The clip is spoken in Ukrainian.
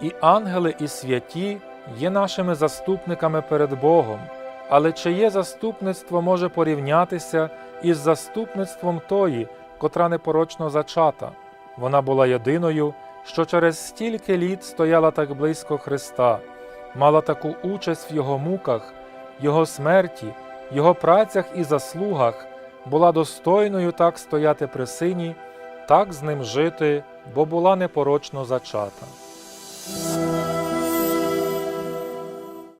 І ангели, і святі є нашими заступниками перед Богом, але чиє заступництво може порівнятися із заступництвом тої, котра непорочно зачата? Вона була єдиною, що через стільки літ стояла так близько Христа, мала таку участь в Його муках, Його смерті, Його працях і заслугах, була достойною так стояти при сині, так з ним жити, бо була непорочно зачата.